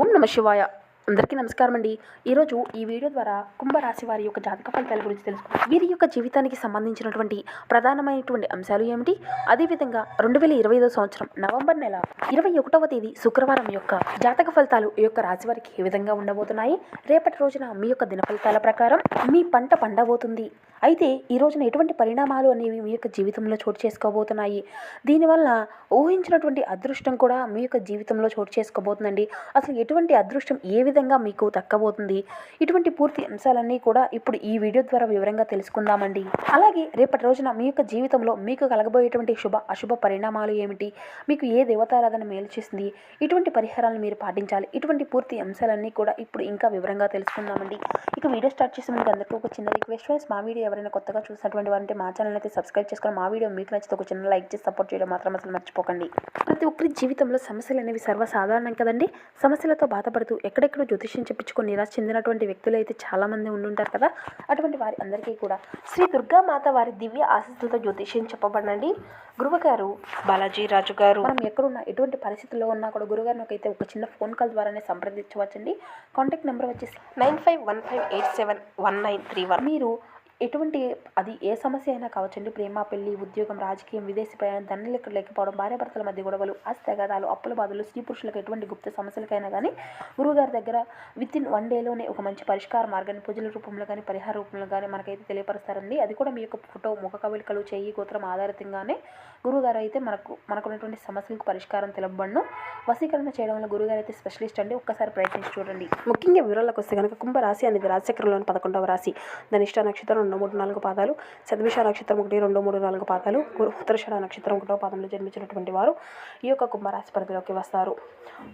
ఓం నమ శివాయ. అందరికీ నమస్కారం అండి. ఈరోజు ఈ వీడియో ద్వారా కుంభరాశి వారి యొక్క జాతక ఫలితాల గురించి తెలుసుకుందాం. వీరి యొక్క జీవితానికి సంబంధించినటువంటి ప్రధానమైనటువంటి అంశాలు ఏమిటి? అదేవిధంగా రెండు వేల ఇరవై ఐదో సంవత్సరం నవంబర్ నెల ఇరవై ఒకటవ తేదీ శుక్రవారం యొక్క జాతక ఫలితాలు ఈ యొక్క రాశి వారికి ఏ విధంగా ఉండబోతున్నాయి? రేపటి రోజున మీ యొక్క దిన ఫలితాల ప్రకారం మీ పంట పండబోతుంది. అయితే ఈ రోజున ఎటువంటి పరిణామాలు అనేవి మీ యొక్క జీవితంలో చోటు చేసుకోబోతున్నాయి? దీనివల్ల ఊహించినటువంటి అదృష్టం కూడా మీ యొక్క జీవితంలో చోటు చేసుకోబోతుందండి. అసలు ఎటువంటి అదృష్టం ఏ విధంగా మీకు దక్కబోతుంది. ఇటువంటి పూర్తి అంశాలన్నీ కూడా ఇప్పుడు ఈ వీడియో ద్వారా వివరంగా తెలుసుకుందామండి. అలాగే రేపటి రోజున మీ యొక్క జీవితంలో మీకు కలగబోయేటువంటి శుభ అశుభ పరిణామాలు ఏమిటి? మీకు ఏ దేవతారాధన మేలు చేసింది? ఇటువంటి పరిహారాలను మీరు పాటించాలి. ఇటువంటి పూర్తి అంశాలన్నీ కూడా ఇప్పుడు ఇంకా వివరంగా తెలుసుకుందామండి. ఇక వీడియో స్టార్ట్ చేసే ముందుకు అందరికీ ఒక చిన్న రిక్వెస్ట్ ఫ్రెండ్స్. మా వీడియో ఎవరైనా కొత్తగా చూసినటువంటి వారంటే మా ఛానల్ అయితే సబ్స్క్రైబ్ చేసుకొని మా వీడియో మీకు నచ్చితే ఒక చిన్న లైక్ చేసి సపోర్ట్ చేయడం మాత్రం అసలు మర్చిపోకండి. ప్రతి ఒక్కరి జీవితంలో సమస్యలు అనేవి సర్వసాధారణం కదండి. సమస్యలతో బాధపడుతూ ఎక్కడెక్కడ జ్యోతిష్యం చెప్పించుకొని నిరాశ చెందినటువంటి వ్యక్తులు అయితే చాలామంది ఉండుంటారు కదా. అటువంటి వారి అందరికీ కూడా శ్రీ దుర్గామాత వారి దివ్య ఆశీస్సులతో జ్యోతిష్యం చెప్పబడండి. గురువుగారు బాలాజీ రాజు గారు. మనం ఎక్కడున్నా ఎటువంటి పరిస్థితుల్లో ఉన్నా కూడా గురుగారిని అయితే ఒక చిన్న ఫోన్ కాల్ ద్వారానే సంప్రదించవచ్చండి. కాంటాక్ట్ నెంబర్ వచ్చేసి nine five one five eight seven one nine three one. మీరు ఎటువంటి అది ఏ సమస్య అయినా కావచ్చండి. ప్రేమ పెళ్ళి ఉద్యోగం రాజకీయం విదేశీ ప్రయాణం దండలు ఇక్కడ లేకపోవడం భార్యాభర్తల మధ్య గొడవలు ఆస్తి తగాదాలు అప్పుల బాధలు స్త్రీ పురుషులకు ఎటువంటి గుప్త సమస్యలకైనా కానీ గురువుగారి దగ్గర విత్ ఇన్ వన్ డేలోనే ఒక మంచి పరిష్కార మార్గాన్ని పూజల రూపంలో కానీ పరిహార రూపంలో కానీ మనకైతే తెలియపరుస్తారండి. అది కూడా మీ యొక్క ఫోటో ముఖ కవలికలు చేయి గోత్రం ఆధారితంగానే గురువుగారు అయితే మనకు మనకున్నటువంటి సమస్యలకు పరిష్కారం తెలపబడను వసీకరణ చేయడం వల్ల గురుగారు అయితే స్పెషలిస్ట్ అండి. ఒక్కసారి ప్రయత్నించి చూడండి. ముఖ్యంగా వివరాలకు వస్తే కనుక కుంభరాశి అనేది రాశిచక్రంలోని పదకొండవ రాశి. ధనిష్ట నక్షత్రం రెండు మూడు నాలుగు పాదాలు శతభిష నక్షత్రం ఒకటి రెండు మూడు నాలుగు పాదాలు గురు ఉత్తరషణ నక్షత్రం ఒకటో పాదంలో జన్మించినటువంటి వారు ఈ యొక్క కుంభరాశి పరిధిలోకి వస్తారు.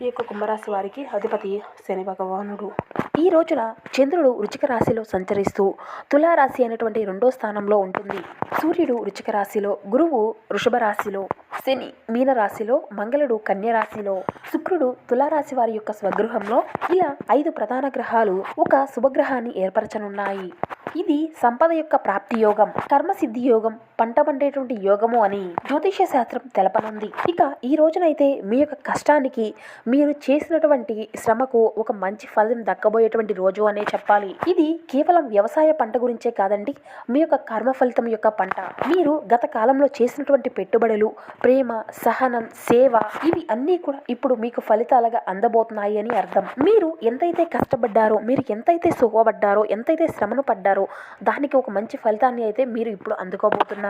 ఈ యొక్క కుంభరాశి వారికి అధిపతి శని భగవానుడు. ఈ రోజున చంద్రుడు వృచిక రాశిలో సంచరిస్తూ తులారాశి అనేటువంటి రెండో స్థానంలో ఉంటుంది. సూర్యుడు వృచిక రాశిలో గురువు వృషభ రాశిలో శని మీన రాశిలో మంగళుడు కన్య రాశిలో శుక్రుడు తులారాశి వారి యొక్క స్వగృహంలో ఇలా ఐదు ప్రధాన గ్రహాలు ఒక శుభగ్రహాన్ని ఏర్పరచనున్నాయి. ఇది సంపద యొక్క ప్రాప్తి యోగం కర్మసిద్ధి యోగం. పంట పండేటువంటి యోగము అని జ్యోతిష శాస్త్రం తెలపనుంది. ఇక ఈ రోజునైతే మీ యొక్క కష్టానికి మీరు చేసినటువంటి శ్రమకు ఒక మంచి ఫలితం దక్కబోయేటువంటి రోజు అనే చెప్పాలి. ఇది కేవలం వ్యవసాయ పంట గురించే కాదండి మీ యొక్క కర్మ ఫలితం యొక్క పంట. మీరు గత కాలంలో చేసినటువంటి పెట్టుబడులు ప్రేమ సహనం సేవ ఇవి అన్నీ కూడా ఇప్పుడు మీకు ఫలితాలుగా అందబోతున్నాయి అని అర్థం. మీరు ఎంతైతే కష్టపడ్డారో మీరు ఎంతైతే సుఖపడ్డారో ఎంతైతే శ్రమను పడ్డారో దానికి ఒక మంచి ఫలితాన్ని అయితే మీరు ఇప్పుడు అందుకోబోతున్నారు.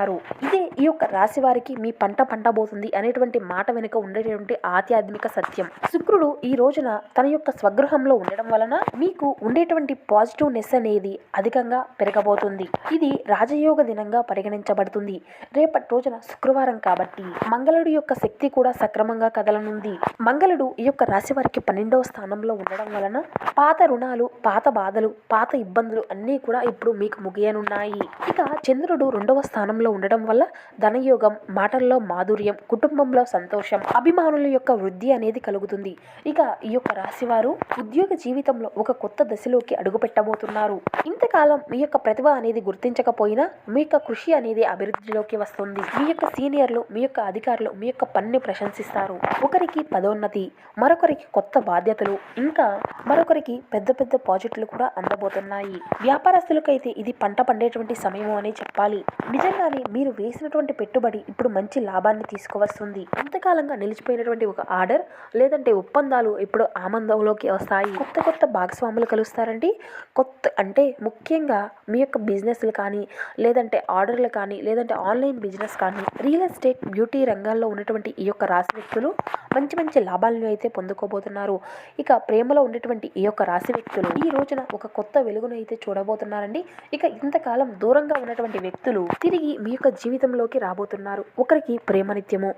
ఇదే ఈ యొక్క రాశి వారికి మీ పంట పండబోతుంది అనేటువంటి మాట వెనుక ఉండేటువంటి ఆధ్యాత్మిక సత్యం. శుక్రుడు ఈ రోజున తన యొక్క స్వగృహంలో ఉండడం వలన మీకు ఉండేటువంటి పాజిటివ్నెస్ అనేది అధికంగా పెరగబోతుంది. ఇది రాజయోగ దినంగా పరిగణించబడుతుంది. రేపటి రోజున శుక్రవారం కాబట్టి మంగళుడి యొక్క శక్తి కూడా సక్రమంగా కదలనుంది. మంగళుడు ఈ యొక్క రాశి వారికి పన్నెండవ స్థానంలో ఉండడం వలన పాత రుణాలు పాత బాధలు పాత ఇబ్బందులు అన్నీ కూడా ఇప్పుడు మీకు ముగియనున్నాయి. ఇక చంద్రుడు రెండవ స్థానంలో ఉండడం వల్ల ధనయోగం మాటల్లో మాధుర్యం కుటుంబంలో సంతోషం అభిమానుల యొక్క వృద్ధి అనేది కలుగుతుంది. ఇక ఈ యొక్క రాశివారు ఉద్యోగ జీవితంలో ఒక కొత్త దశలోకి అడుగుపెట్టబోతున్నారు. ఇంతకాలం మీ యొక్క ప్రతిభ అనేది గుర్తించకపోయినా మీ యొక్క కృషి అనేది అభివృద్ధిలోకి వస్తుంది. మీ యొక్క సీనియర్లు మీ యొక్క అధికారులు మీ యొక్క పనిని ప్రశంసిస్తారు. ఒకరికి పదోన్నతి మరొకరికి కొత్త బాధ్యతలు ఇంకా మరొకరికి పెద్ద పెద్ద ప్రాజెక్టులు కూడా అందబోతున్నాయి. వ్యాపారస్తులకైతే ఇది పంట పండేటువంటి సమయం అని చెప్పాలి. నిజంగానే మీరు వేసినటువంటి పెట్టుబడి ఇప్పుడు మంచి లాభాన్ని తీసుకువస్తుంది కొంతకాలంగా నిలిచిపోయినటువంటి ఒక ఆర్డర్ లేదంటే ఒప్పందాలు ఇప్పుడు ఆనందంలోకి వస్తాయి. కొత్త కొత్త భాగస్వాములు కలుస్తారండి. కొత్త అంటే ముఖ్యంగా మీ యొక్క బిజినెస్లు కానీ లేదంటే ఆర్డర్లు కానీ లేదంటే ఆన్లైన్ బిజినెస్ కానీ రియల్ ఎస్టేట్ బ్యూటీ రంగాల్లో ఉన్నటువంటి ఈ యొక్క రాశి వ్యక్తులు మంచి మంచి లాభాలను అయితే పొందుకోబోతున్నారు. ఇక ప్రేమలో ఉన్నటువంటి ఈ యొక్క రాశి వ్యక్తులు ఈ రోజున ఒక కొత్త వెలుగును అయితే చూడబోతున్నారండి. ఇక ఇంతకాలం దూరంగా ఉన్నటువంటి వ్యక్తులు తిరిగి మీ యొక్క జీవితంలోకి రాబోతున్నారు. ఒకరికి ప్రేమనిత్యము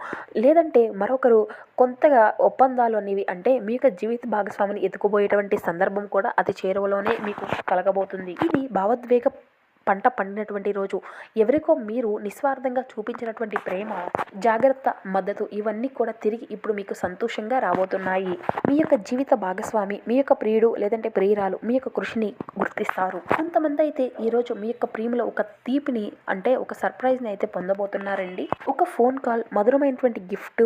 లేదంటే మరొకరు కొంతగా ఒప్పందాలు అనేవి అంటే మీ యొక్క జీవిత భాగస్వామిని ఎత్తుకుపోయేటువంటి సందర్భం కూడా అతి చేరువలోనే మీకు కలగబోతుంది. ఇది భావోద్వేగ పంట పండినటువంటి రోజు. ఎవరికో మీరు నిస్వార్థంగా చూపించినటువంటి ప్రేమ జాగ్రత్త మద్దతు ఇవన్నీ కూడా తిరిగి ఇప్పుడు మీకు సంతోషంగా రాబోతున్నాయి. మీ యొక్క జీవిత భాగస్వామి మీ యొక్క ప్రియుడు లేదంటే ప్రియురాలు మీ యొక్క కృషిని గుర్తిస్తారు. కొంతమంది అయితే ఈరోజు మీ యొక్క ప్రేమలో ఒక తీపిని అంటే ఒక సర్ప్రైజ్ని అయితే పొందబోతున్నారండి. ఒక ఫోన్ కాల్ మధురమైనటువంటి గిఫ్ట్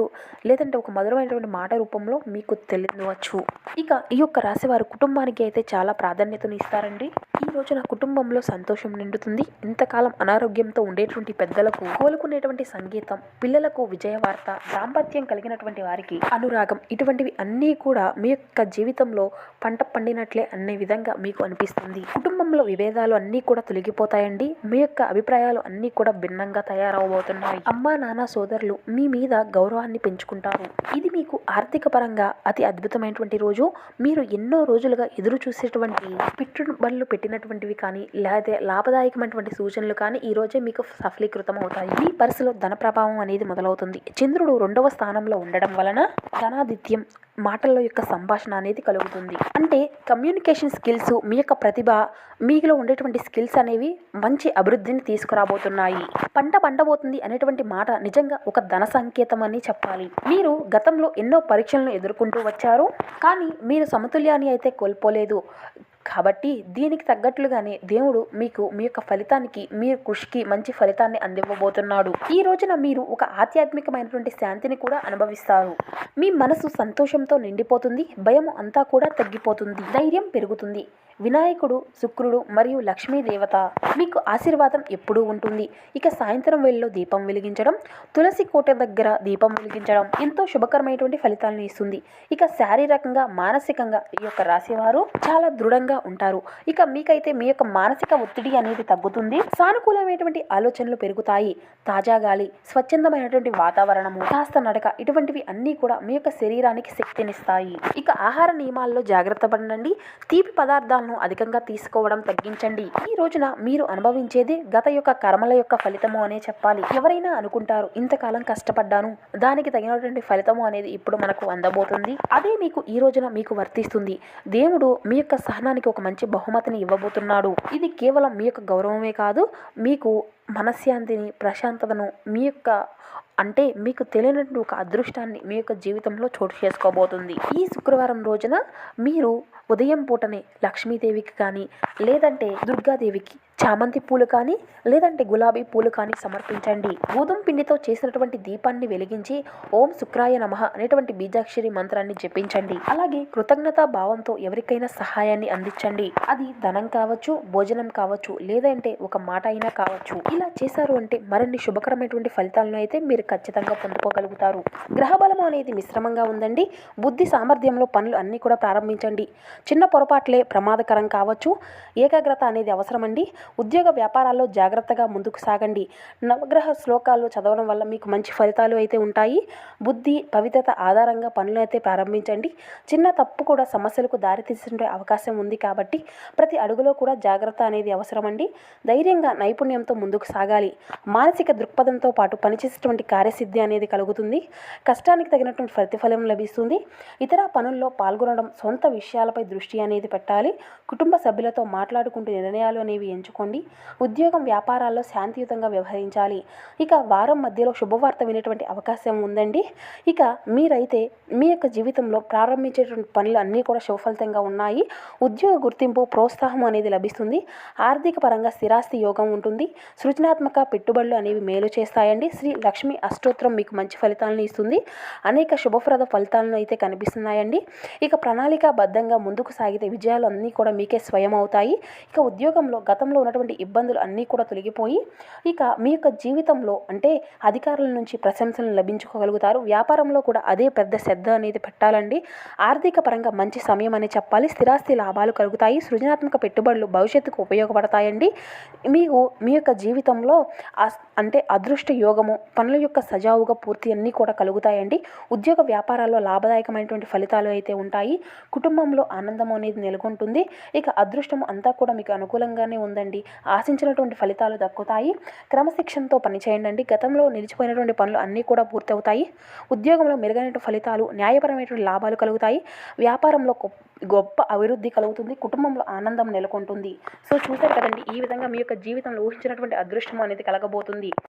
లేదంటే ఒక మధురమైనటువంటి మాట రూపంలో మీకు తెలియవచ్చు. ఇక ఈ యొక్క రాశి వారు కుటుంబానికి అయితే చాలా ప్రాధాన్యతను ఇస్తారండి. ఈ రోజున కుటుంబంలో సంతోషం నిండుతుంది ఇంతకాలం అనారోగ్యంతో ఉండేటువంటి పెద్దలకు కోలుకునేటువంటి సంగీతం పిల్లలకు విజయవార్త దాంపత్యం కలిగినటువంటి వారికి అనురాగం ఇటువంటివి అన్నీ కూడా మీ యొక్క జీవితంలో పంట పండినట్లే అనే విధంగా మీకు అనిపిస్తుంది. కుటుంబంలో విభేదాలు అన్నీ కూడా తొలగిపోతాయండి. మీ యొక్క అభిప్రాయాలు అన్నీ కూడా భిన్నంగా తయారవబోతున్నాయి అమ్మా నాన్న సోదరులు మీ మీద గౌరవాన్ని పెంచుకుంటారు. ఇది మీకు ఆర్థిక పరంగా అతి అద్భుతమైనటువంటి రోజు. మీరు ఎన్నో రోజులుగా ఎదురు చూసేటువంటి పెట్టుబడులు పెట్టినటువంటివి కానీ లేదా లాభదాయకమైనటువంటి సూచనలు కానీ ఈ రోజే మీకు సఫలీకృతం అవుతాయి. మీ పరిస్థితిలో ధన ప్రభావం అనేది మొదలవుతుంది. చంద్రుడు రెండవ స్థానంలో ఉండడం వలన ధనాదిత్యం మాటల యొక్క సంభాషణ అనేది కలుగుతుంది. అంటే కమ్యూనికేషన్ స్కిల్స్ మీ యొక్క ప్రతిభ మీలో ఉండేటువంటి స్కిల్స్ అనేవి మంచి అభివృద్ధిని తీసుకురాబోతున్నాయి. పంట పండబోతుంది అనేటువంటి మాట నిజంగా ఒక ధన సంకేతం అని చెప్పాలి. మీరు గతంలో ఎన్నో పరీక్షలను ఎదుర్కొంటూ వచ్చారు. కానీ మీరు సమతుల్యాన్ని అయితే కోల్పోలేదు. కాబట్టి దీనికి తగ్గట్లుగానే దేవుడు మీకు మీ యొక్క ఫలితానికి మీ కృషికి మంచి ఫలితాన్ని అందివ్వబోతున్నాడు. ఈ రోజున మీరు ఒక ఆధ్యాత్మికమైనటువంటి శాంతిని కూడా అనుభవిస్తారు. మీ మనసు సంతోషంతో నిండిపోతుంది భయం అంతా కూడా తగ్గిపోతుంది ధైర్యం పెరుగుతుంది. వినాయకుడు శుక్రుడు మరియు లక్ష్మీ దేవత మీకు ఆశీర్వాదం ఎప్పుడూ ఉంటుంది. ఇక సాయంత్రం వేళలో దీపం వెలిగించడం తులసి కోట దగ్గర దీపం వెలిగించడం ఎంతో శుభకరమైనటువంటి ఫలితాలను ఇస్తుంది. ఇక శారీరకంగా మానసికంగా ఈ యొక్క రాశివారు చాలా దృఢంగా ఉంటారు. ఇక మీకైతే మీ యొక్క మానసిక ఒత్తిడి అనేది తగ్గుతుంది. సానుకూలమైనటువంటి ఆలోచనలు పెరుగుతాయి. తాజా గాలి స్వచ్ఛందమైనటువంటి వాతావరణము కాస్త నడక ఇటువంటివి అన్నీ కూడా మీ యొక్క శరీరానికి శక్తినిస్తాయి. ఇక ఆహార నియమాల్లో జాగ్రత్త పడండి. తీపి పదార్థాలను అధికంగా తీసుకోవడం తగ్గించండి. ఈ రోజున మీరు అనుభవించేది గత యొక్క కర్మల యొక్క ఫలితము అనే చెప్పాలి. ఎవరైనా అనుకుంటారు ఇంతకాలం కష్టపడ్డాను. దానికి తగినటువంటి ఫలితము అనేది ఇప్పుడు మనకు అందబోతుంది. అదే మీకు ఈ రోజున మీకు వర్తిస్తుంది. దేవుడు మీ యొక్క సహనానికి ఒక మంచి బహుమతిని ఇవ్వబోతున్నాడు. ఇది కేవలం మీ యొక్క గౌరవమే కాదు మీకు మనశ్శాంతిని ప్రశాంతతను మీ యొక్క అంటే మీకు తెలియనటువంటి ఒక అదృష్టాన్ని మీ యొక్క జీవితంలో చోటు చేసుకోబోతుంది. ఈ శుక్రవారం రోజున మీరు ఉదయం పూటనే లక్ష్మీదేవికి కానీ లేదంటే దుర్గాదేవికి చామంతి పూలు కానీ లేదంటే గులాబీ పూలు కానీ సమర్పించండి. గోధుమ పిండితో చేసినటువంటి దీపాన్ని వెలిగించి ఓం శుక్రాయ నమః అనేటువంటి బీజాక్షరి మంత్రాన్ని జపించండి. అలాగే కృతజ్ఞతా భావంతో ఎవరికైనా సహాయాన్ని అందించండి. అది ధనం కావచ్చు భోజనం కావచ్చు లేదంటే ఒక మాట అయినా కావచ్చు. ఇలా చేశారు అంటే మరిన్ని శుభకరమైనటువంటి ఫలితాలను అయితే మీరు ఖచ్చితంగా పొందుకోగలుగుతారు. గ్రహబలం అనేది మిశ్రమంగా ఉందండి. బుద్ధి సామర్థ్యంలో పనులు అన్నీ కూడా ప్రారంభించండి. చిన్న పొరపాట్లే ప్రమాదకరం కావచ్చు. ఏకాగ్రత అనేది అవసరమండి. ఉద్యోగ వ్యాపారాల్లో జాగ్రత్తగా ముందుకు సాగండి. నవగ్రహ శ్లోకాలు చదవడం వల్ల మీకు మంచి ఫలితాలు అయితే ఉంటాయి. బుద్ధి పవిత్రత ఆధారంగా పనులు అయితే ప్రారంభించండి. చిన్న తప్పు కూడా సమస్యలకు దారితీసే అవకాశం ఉంది కాబట్టి ప్రతి అడుగులో కూడా జాగ్రత్త అనేది అవసరమండి. ధైర్యంగా నైపుణ్యంతో ముందుకు సాగాలి. మానసిక దృక్పథంతో పాటు పనిచేసేటువంటి కార్యసిద్ధి అనేది కలుగుతుంది. కష్టానికి తగినటువంటి ప్రతిఫలం లభిస్తుంది. ఇతర పనుల్లో పాల్గొనడం సొంత విషయాలపై దృష్టి అనేది పెట్టాలి. కుటుంబ సభ్యులతో మాట్లాడుకుంటూ నిర్ణయాలు అనేవి ఎంచుకోండి ఉద్యోగం వ్యాపారాల్లో శాంతియుతంగా వ్యవహరించాలి. ఇక వారం మధ్యలో శుభవార్త వినేటువంటి అవకాశం ఉందండి. ఇక మీరైతే మీ యొక్క జీవితంలో ప్రారంభించేటువంటి పనులు అన్నీ కూడా శుభఫలితంగా ఉన్నాయి. ఉద్యోగ గుర్తింపు ప్రోత్సాహం అనేది లభిస్తుంది. ఆర్థిక పరంగా స్థిరాస్తి యోగం ఉంటుంది. సృజనాత్మక పెట్టుబడులు అనేవి మేలు చేస్తాయండి. శ్రీ లక్ష్మి అష్టోత్తరం మీకు మంచి ఫలితాలను ఇస్తుంది. అనేక శుభప్రద ఫలితాలను అయితే కనిపిస్తున్నాయండి. ఇక ప్రణాళికాబద్ధంగా ముందుకు సాగితే విజయాలు అన్నీ కూడా మీకే స్వయం అవుతాయి. ఇక ఉద్యోగంలో గతంలో ఉన్నటువంటి ఇబ్బందులు అన్నీ కూడా తొలగిపోయి ఇక మీ యొక్క జీవితంలో అంటే అధికారుల నుంచి ప్రశంసలను లభించుకోగలుగుతారు. వ్యాపారంలో కూడా అదే పెద్ద శ్రద్ధ అనేది పెట్టాలండి. ఆర్థిక పరంగా మంచి సమయం అని చెప్పాలి. స్థిరాస్తి లాభాలు కలుగుతాయి. సృజనాత్మక పెట్టుబడులు భవిష్యత్తుకు ఉపయోగపడతాయండి. మీకు మీ యొక్క జీవితంలో అంటే అదృష్ట యోగము పనుల యొక్క సజావుగా పూర్తి అన్నీ కూడా కలుగుతాయండి. ఉద్యోగ వ్యాపారాల్లో లాభదాయకమైనటువంటి ఫలితాలు అయితే ఉంటాయి. కుటుంబంలో ఆనందం అనేది నెలకొంటుంది. ఇక అదృష్టం అంతా కూడా మీకు అనుకూలంగానే ఉందండి. చేయండి. ఆశించినటువంటి ఫలితాలు దక్కుతాయి. క్రమశిక్షణతో పనిచేయండి అండి గతంలో నిలిచిపోయినటువంటి పనులు అన్నీ కూడా పూర్తవుతాయి. ఉద్యోగంలో మెరుగైన ఫలితాలు న్యాయపరమైనటువంటి లాభాలు కలుగుతాయి. వ్యాపారంలో గొప్ప గొప్ప అభివృద్ధి కలుగుతుంది. కుటుంబంలో ఆనందం నెలకొంటుంది. సో చూశారు కదండి ఈ విధంగా మీ యొక్క జీవితంలో ఊహించినటువంటి అదృష్టం అనేది కలగబోతుంది.